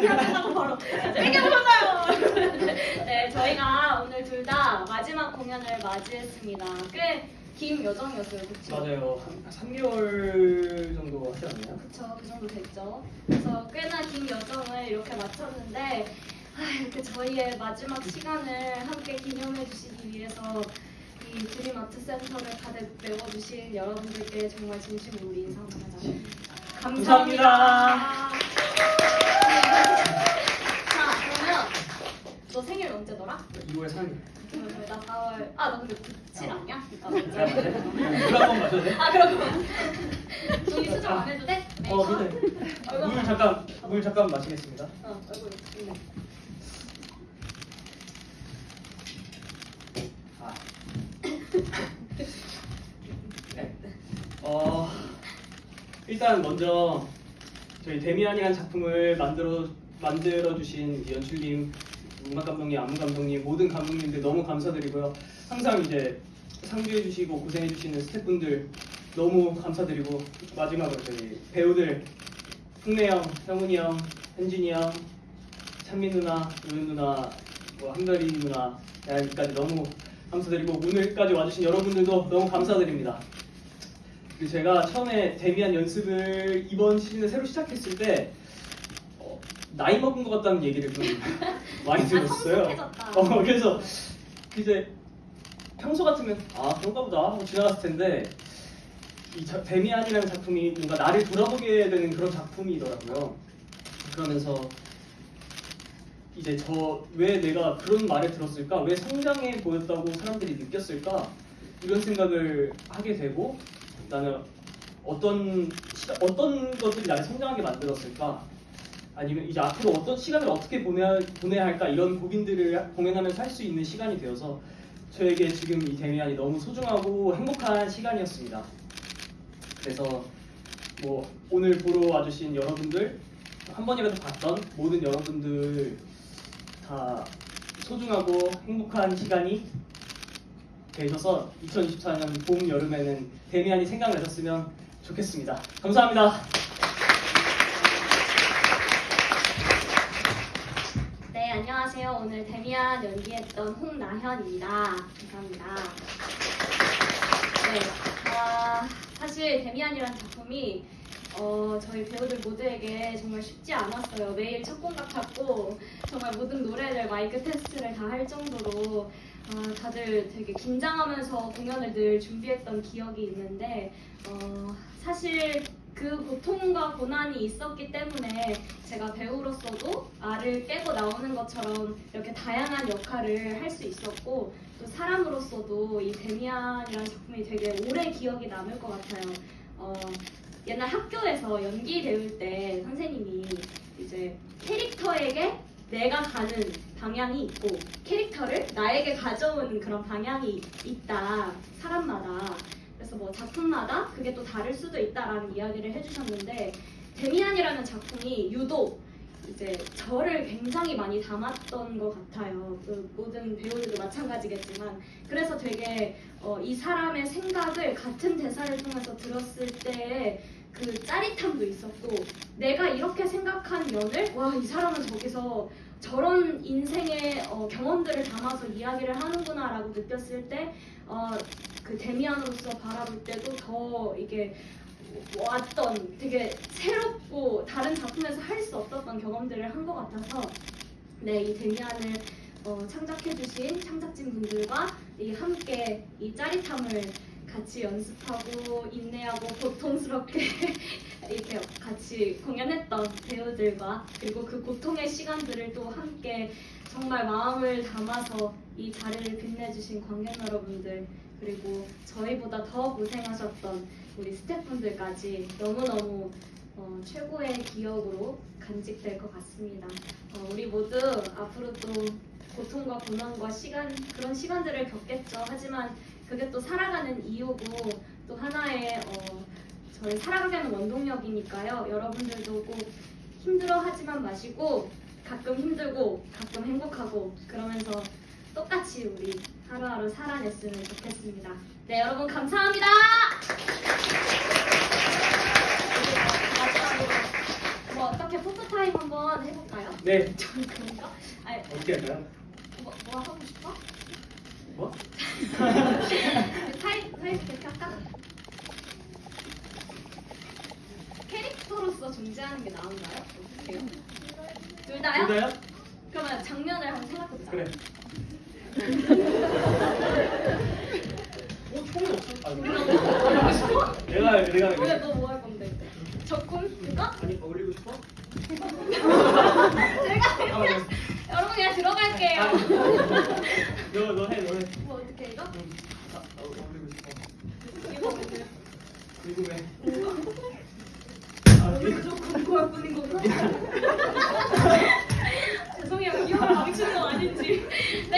끝나고 바로 이겨보자요. 네, 저희가 오늘 둘 다 마지막 공연을 맞이했습니다. 꽤 긴 여정이었어요, 그렇죠? 맞아요. 한 3개월 정도 하지 않나요? 그쵸, 그 정도 됐죠. 그래서 꽤나 긴 여정을 이렇게 마쳤는데 아, 이렇게 저희의 마지막 시간을 함께 기념해 주시기 위해서 이 드림 아트 센터를 가득 메워주신 여러분들께 정말 진심으로 우리 인사 한번 하자. 감사합니다. 감사합니다. 자, 그러면 너 생일 언제더라? 2월 3일. 나 4월. 아, 너 근데 97 아니야? 나물 언제? 한번 마셔도 돼? 아, 그럼. 종이 수정 안 해도 돼? 네. 어, 근데 얼굴 물 잠깐 물 잠깐 마시겠습니다. 어, 얼굴. 네. 아. 네. 어, 일단 먼저 저희 데미안이라는 작품을 만들어 만들어 주신 연출님, 음악 감독님, 안무 감독님 모든 감독님들 너무 감사드리고요. 항상 이제 상주해 주시고 고생해 주시는 스태프분들 너무 감사드리고 마지막으로 저희 배우들 흥래 형, 형훈이 형, 현진이 형, 찬민 누나, 요연 누나, 뭐 한별이 누나, 야기까지 너무 감사드리고 오늘까지 와주신 여러분들도 너무 감사드립니다. 제가 처음에 데뷔한 연습을 이번 시즌에 새로 시작했을 때 어, 나이 먹은 것 같다는 얘기를 좀 많이 들었어요. 성숙해졌다. 어, 그래서 이제 평소 같으면 아 그런가 보다 하고 지나갔을 텐데 이 자- 데미안이라는 작품이 뭔가 나를 돌아보게 되는 그런 작품이더라고요. 그러면서 이제 저 왜 내가 그런 말을 들었을까? 왜 성장해 보였다고 사람들이 느꼈을까? 이런 생각을 하게 되고 나는 어떤 어떤 것들이 나를 성장하게 만들었을까? 아니면 이제 앞으로 어떤 시간을 어떻게 보내야, 보내야 할까 이런 고민들을 공연하면서 할 수 있는 시간이 되어서 저에게 지금 이 데미안이 너무 소중하고 행복한 시간이었습니다. 그래서 뭐 오늘 보러 와주신 여러분들 한 번이라도 봤던 모든 여러분들 다 소중하고 행복한 시간이 되셔서 2024년 봄 여름에는 데미안이 생각나셨으면 좋겠습니다. 감사합니다. 네, 안녕하세요. 오늘 데미안 연기했던 홍나현입니다. 감사합니다. 네, 아, 사실 데미안이라는 작품이 어, 저희 배우들 모두에게 정말 쉽지 않았어요. 매일 첫 공각 잡고 정말 모든 노래를 마이크 테스트를 다 할 정도로 아, 다들 되게 긴장하면서 공연을 늘 준비했던 기억이 있는데 어, 사실 그 고통과 고난이 있었기 때문에 제가 배우로서도 알을 깨고 나오는 것처럼 이렇게 다양한 역할을 할 수 있었고 또 사람으로서도 이 데미안이라는 작품이 되게 오래 기억이 남을 것 같아요. 어, 옛날 학교에서 연기 배울 때 선생님이 이제 캐릭터에게 내가 가는 방향이 있고 캐릭터를 나에게 가져오는 그런 방향이 있다 사람마다 그래서 뭐 작품마다 그게 또 다를 수도 있다라는 이야기를 해주셨는데 데미안이라는 작품이 유독 이제 저를 굉장히 많이 담았던 것 같아요. 그 모든 배우들도 마찬가지겠지만 그래서 되게 어, 이 사람의 생각을 같은 대사를 통해서 들었을 때의 그 짜릿함도 있었고 내가 이렇게 생각한 면을 와 이 사람은 저기서 저런 인생의 어, 경험들을 담아서 이야기를 하는구나라고 느꼈을 때 어, 그 데미안으로서 바라볼 때도 더 이게 왔던 되게 새롭고 다른 작품에서 할 수 없었던 경험들을 한 것 같아서 네 이 데미안을 어, 창작해주신 창작진 분들과 이 함께 이 짜릿함을 같이 연습하고 인내하고 고통스럽게 이렇게 같이 공연했던 배우들과 그리고 그 고통의 시간들을 또 함께 정말 마음을 담아서 이 자리를 빛내주신 관객 여러분들 그리고 저희보다 더 고생하셨던 우리 스태프분들까지 너무너무 어, 최고의 기억으로 간직될 것 같습니다. 어, 우리 모두 앞으로 또 고통과 고난과 시간 그런 시간들을 겪겠죠. 하지만 그게 또 살아가는 이유고 또 하나의 어, 저희 살아가게 하는 원동력이니까요. 여러분들도 꼭 힘들어하지만 마시고 가끔 힘들고 가끔 행복하고 그러면서 똑같이 우리 하루하루 살아냈으면 좋겠습니다. 네, 여러분 감사합니다. 마지막으로 뭐 어떻게 포토 타임 한번 해볼까요? 네. 좀 그런가? 아니 어떻게 할까요? 뭐, 뭐 하고 싶어? 뭐? 사이 사이 스케치 할까? 캐릭터로서 존재하는 게 나은가요? 어떻게요? 둘 다요? 둘 다요? 그러면 장면을 한번 생각해보자. 그래. 뭐 총이 없어? 아니 내가 내가 그래 너 뭐 할 건데? 적군? 그거? 아니 어울리고 싶어? 제가 그냥 아, 여러분 그냥 들어갈게요. 아, 너너해 너해 뭐 어떻게 이거? 아, 어, 어울리고 싶어 이거 어때요? 궁금해 아, 미- 좀 궁금할 뿐인 거고. 죄송해요. 이거 뭐 방치는 거 아닌지. 네,